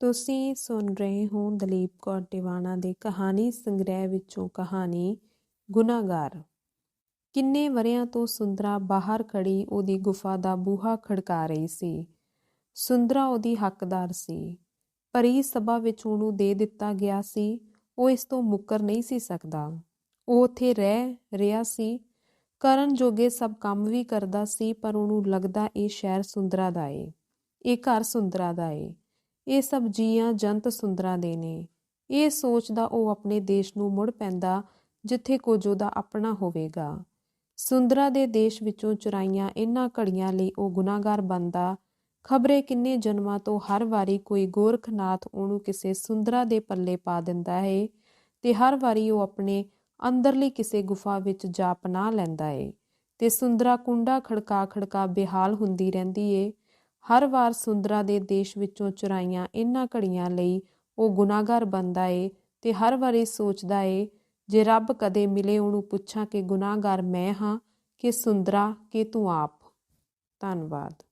ਤੁਸੀਂ ਸੁਣ ਰਹੇ ਹੋ ਦਲੀਪ ਕੌਰ ਟਿਵਾਣਾ ਦੇ ਕਹਾਣੀ ਸੰਗ੍ਰਹਿ ਵਿੱਚੋਂ ਕਹਾਣੀ ਗੁਨਾਹਗਾਰ। ਕਿੰਨੇ ਵਰਿਆਂ ਤੋਂ ਸੁੰਦਰਾ ਬਾਹਰ ਖੜੀ ਉਹਦੀ ਗੁਫਾ ਦਾ ਬੂਹਾ ਖੜਕਾ ਰਹੀ ਸੀ। ਸੁੰਦਰਾ ਉਹਦੀ ਹੱਕਦਾਰ ਸੀ। ਪਰੀ ਸਭਾ ਵਿੱਚ ਉਹਨੂੰ ਦੇ ਦਿੱਤਾ ਗਿਆ ਸੀ। ਉਹ ਇਸ ਤੋਂ ਮੁੱਕਰ ਨਹੀਂ ਸੀ ਸਕਦਾ। ਉਹ ਉੱਥੇ ਰਹਿ ਰਿਹਾ ਸੀ। ਕਰਨ ਜੋਗੇ ਸਭ ਕੰਮ ਵੀ ਕਰਦਾ ਸੀ, ਪਰ ਉਹਨੂੰ ਲੱਗਦਾ ਇਹ ਸ਼ਹਿਰ ਸੁੰਦਰਾ ਦਾ ਏ। ਇਹ ਘਰ ਸੁੰਦਰਾ ਦਾ ਏ। ਇਹ ਸਭ ਜੀਆਂ ਜੰਤ ਸੁੰਦਰਾਂ ਦੇ ਨੇ। ਇਹ ਸੋਚਦਾ ਉਹ ਆਪਣੇ ਦੇਸ਼ ਨੂੰ ਮੁੜ ਪੈਂਦਾ, ਜਿੱਥੇ ਕੁਝ ਉਹਦਾ ਆਪਣਾ ਹੋਵੇਗਾ। ਸੁੰਦਰਾਂ ਦੇ ਦੇਸ਼ ਵਿੱਚੋਂ ਚੁਰਾਈਆਂ ਇਹਨਾਂ ਘੜੀਆਂ ਲਈ ਉਹ ਗੁਨਾਹਗਾਰ ਬਣਦਾ। ਖਬਰੇ ਕਿੰਨੇ ਜਨਮਾਂ ਤੋਂ ਹਰ ਵਾਰੀ ਕੋਈ ਗੋਰਖਨਾਥ ਉਹਨੂੰ ਕਿਸੇ ਸੁੰਦਰਾ ਦੇ ਪੱਲੇ ਪਾ ਦਿੰਦਾ ਹੈ ਤੇ ਹਰ ਵਾਰੀ ਉਹ ਆਪਣੇ ਅੰਦਰਲੀ ਕਿਸੇ ਗੁਫਾ ਵਿੱਚ ਜਾ ਪਨਾਹ ਲੈਂਦਾ ਏ ਤੇ ਸੁੰਦਰਾ ਕੁੰਡਾ ਖੜਕਾ ਖੜਕਾ ਬੇਹਾਲ ਹੁੰਦੀ ਰਹਿੰਦੀ ਏ। ਹਰ ਵਾਰ ਸੁੰਦਰਾ ਦੇ ਦੇਸ਼ ਵਿੱਚੋਂ ਚੁਰਾਈਆਂ ਇਹਨਾਂ ਘੜੀਆਂ ਲਈ ਉਹ ਗੁਨਾਹਗਾਰ ਬਣਦਾ ਏ ਤੇ ਹਰ ਵਾਰੀ ਸੋਚਦਾ ਏ, ਜੇ ਰੱਬ ਕਦੇ ਮਿਲੇ ਉਹਨੂੰ ਪੁੱਛਾਂ ਕਿ ਗੁਨਾਹਗਾਰ ਮੈਂ ਹਾਂ, ਕਿ ਸੁੰਦਰਾ, ਕਿ ਤੂੰ ਆਪ। ਧੰਨਵਾਦ।